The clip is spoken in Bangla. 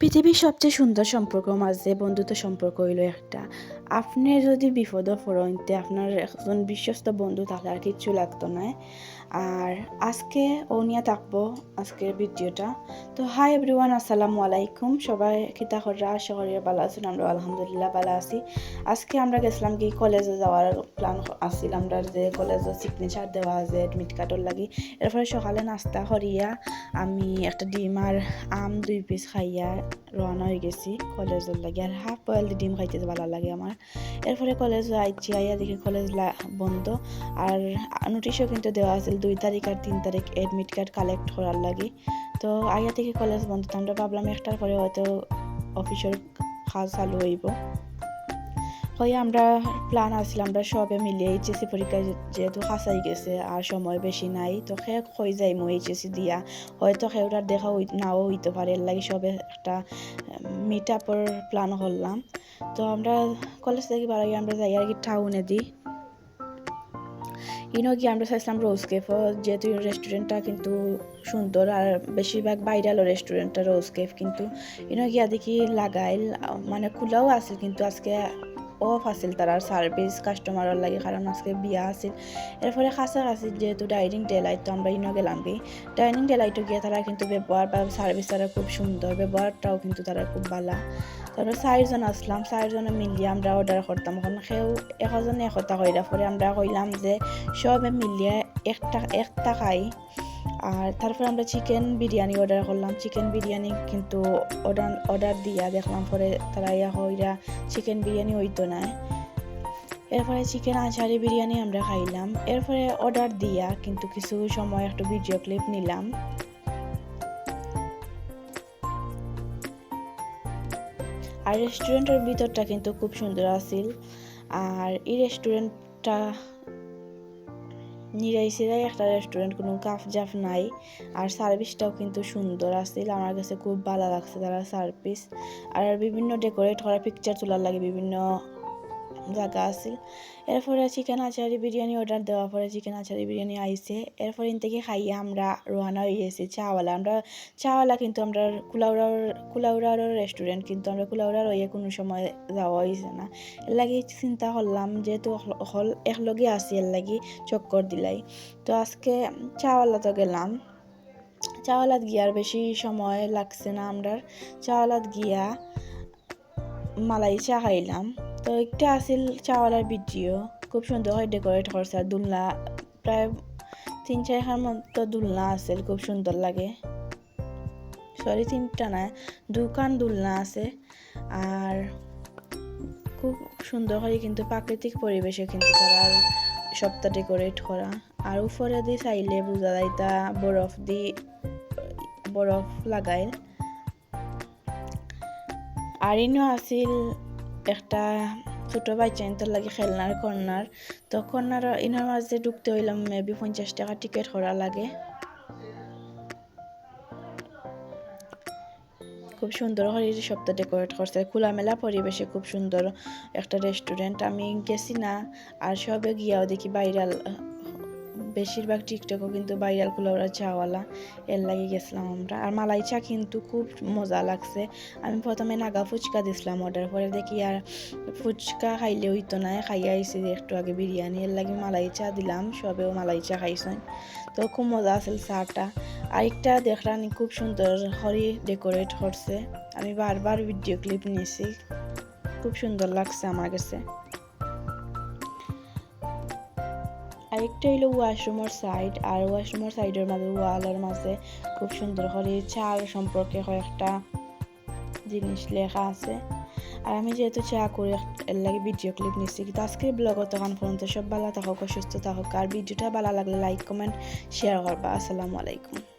পৃথিবীর সবচেয়ে সুন্দর সম্পর্ক মাঝে বন্ধুত্ব সম্পর্ক হইল একটা। আপনি যদি বিপদ পড়তে আপনার একজন বিশ্বস্ত বন্ধু, তাহলে আর কিচ্ছু লাগতো না। আর আজকে ও নিয়ে থাকব, আজকের ভিডিওটা। তো হাই এভরিওয়ান আসসালামু আলাইকুম। সবাই কিতা খররা শহরের ভালো আছেন আমরা আলহামদুলিল্লাহ ভালো আছি। আজকে আমরা গেছিলাম কি কলেজে যাওয়ার প্ল্যান আসছিল আমরা যে কলেজে সিগনেচার দেওয়া আছে অ্যাডমিট কার্ডর লাগি। এরপরে সকালে নাস্তা করিয়া, আমি একটা ডিম আর আম দুই পিস খাইয়া রওনা হয়ে গেছি কলেজের লাগে। আর হাফ বয়েল ডিম খাইতে ভালো লাগে আমার। এরপরে কলেজ আইছি, আইয়া দেখি কলেজ বন্ধ। আর নোটিশও কিন্তু দেওয়া আছে, দুই তারিখ আর তিন তারিখ এডমিট কার্ড কালেক্ট করার লাগে। তো আইয়া থেকে কলেজ বন্ধ। তো আমরা ভাবলাম একটার পরে হয়তো অফিসের কাজ চালু হইব। হয়ে আমরা প্ল্যান আসলে আমরা সবে মিলিয়ে এইচএসসি পরীক্ষা যেহেতু খাসাই গেছে আর সময় বেশি নাই, তো সে হয়ে যাই মই এইচএসসি দিয়া। হয়তো সেটার দেখা নাও হইতে পারে, এর লাগে সবে একটা মিট আপর প্ল্যান করলাম। তো আমরা কলেজ থেকে বাড়াই আমরা যাই আর কি টাউনে দিই ইনো কি, আমরা চাইছিলাম রোজ কেফও যেহেতু রেস্টুরেন্টটা কিন্তু সুন্দর আর বেশিরভাগ বাইরালো রেস্টুরেন্টটা রোজ কেফ কিন্তু ইনো গিয়া দেখি লাগাইল মানে খোলাও আছে কিন্তু আজকে অফ আছিল তার সার্ভিস কাস্টমারের লাগে কারণ আজকে বিয়া আছিল। এরপরে কাছাকাছি যেহেতু ডাইনিং ডেলাইট তো আমরা ইনো গেলাম ডাইনিং ডেলাইটও গিয়ে তারা কিন্তু ব্যবহার বা সার্ভিস তারা খুব সুন্দর ব্যবহারটাও কিন্তু তারা খুব ভালো তারপর চারজন আসলাম চারজনে মিলিয়ে আমরা অর্ডার করতাম এখন সেও এশজনে একতা কইরা পরে আমরা কইলাম যে সবে মিলিয়ে একটা একটা খাই। আর তারপর আমরা চিকেন বিরিয়ানি অর্ডার করলাম। চিকেন বিরিয়ানি কিন্তু অর্ডার অর্ডার দিয়া দেখলাম, পরে তারা ইয়া হইরা চিকেন বিরিয়ানি হইতো না। এরপরে চিকেন আচারি বিরিয়ানি আমরা খাইলাম। এরপরে অর্ডার দিয়া কিন্তু কিছু সময় একটু ভিডিও ক্লিপ নিলাম। আর রেস্টুরেন্টের ভিতরটা কিন্তু খুব সুন্দর আছিল। আর এই রেস্টুরেন্টটা নিরাইসিরাই একটা রেস্টুরেন্ট কোনো কাফ জাফ নাই, আর সার্ভিসটাও কিন্তু সুন্দর। আসছিল আমার কাছে খুব ভালো লাগছে তারা সার্ভিস আর বিভিন্ন ডেকোরেট করা পিকচার তোলার লাগে বিভিন্ন জায়গা আছিল এরপরে চিকেন আচারি বিরিয়ানি অর্ডার দেওয়ার পরে চিকেন আচারি বিরিয়ানি আইসে এরপর ইন থেকে খাইয়ে আমরা রোহানা হয়ে গেছি চাওয়ালা। আমরা চাওয়ালা কিন্তু আমরা কুলাউড়ার কুলাউড়ার রেস্টুরেন্ট কিন্তু আমরা কুলাউড়ার হইয়ে কোনো সময় যাওয়া হয়েছে না। এর লাগে চিন্তা করলাম যেহেতু হল একলগে আছি, এর লাগি চক্কর দিলাই। তো আজকে চাওয়ালা তো গেলাম। চাওয়ালাত গিয়ার বেশি সময় লাগছে না আমরা চাওয়ালাত গিয়া মালাই চা খাইলাম। তো একটা আছিল চাওয়ালার ভিডিও, খুব সুন্দর হয় ডেকোরেট করছে দুলনা প্রায় তিন চারখান মতো দুলনা আছিল, খুব সুন্দর লাগে। সরি তিনটা না দুখান দুলনা আছে আর খুব সুন্দর করে কিন্তু প্রাকৃতিক পরিবেশে কিন্তু তারা সপ্তাহ ডেকোরেট করা আর উপরে দিয়ে চাইলে বোঝা যায় তা বরফ দি বরফ লাগাইল আর ইনো আছিল একটা ছোট বাচ্চা ইন্তর লাগে খেলনার কর্নার তো কর্নার ইনার মাঝে ঢুকতে হইলাম মেবি পঞ্চাশ টাকা টিকিট করা লাগে। খুব সুন্দর হরির সপ্তাহ ডেকোরেট করছে। খোলামেলা পরিবেশে খুব সুন্দর একটা রেস্টুরেন্ট আমি গেছি না, আর সবে গিয়াও দেখি বাইরাল বেশিরভাগ টিকটকও কিন্তু ভাইরাল কুলাউড়া চাওয়ালা এর লাগে গেছিলাম আমরা। আর মালাই চা কিন্তু খুব মজা লাগছে। আমি প্রথমে নাগা ফুচকা দিছিলাম অর্ডার করে দেখি আর ফুচকা খাইলে হইতো না, খাইয়া আইসি একটু আগে বিরিয়ানি। এর লাগে মালাই চা দিলাম সবেও মালাই চা খাইছেন। তো খুব মজা আছিল চাটা। আরেকটা দেখলাম খুব সুন্দর হরি ডেকোরেট করছে। আমি বারবার ভিডিও ক্লিপ নিয়েছি খুব সুন্দর লাগছে আমার কাছে। আরেকটা হইল ওয়াশরুমের সাইড আর ওয়াশরুমের সাইডের মাঝে ওয়ালের মাঝে খুব সুন্দর করে চার সম্পর্কে কয়েকটা জিনিস লেখা আছে। আর আমি যেহেতু চা করে লাগে ভিডিও ক্লিপ নিচ্ছি কিন্তু আজকের ব্লগও তখন পর্যন্ত সব ভালো থাকুক, সুস্থ থাকুক। আর ভিডিওটা ভালো লাগলে লাইক কমেন্ট শেয়ার করবা। আসসালামু আলাইকুম।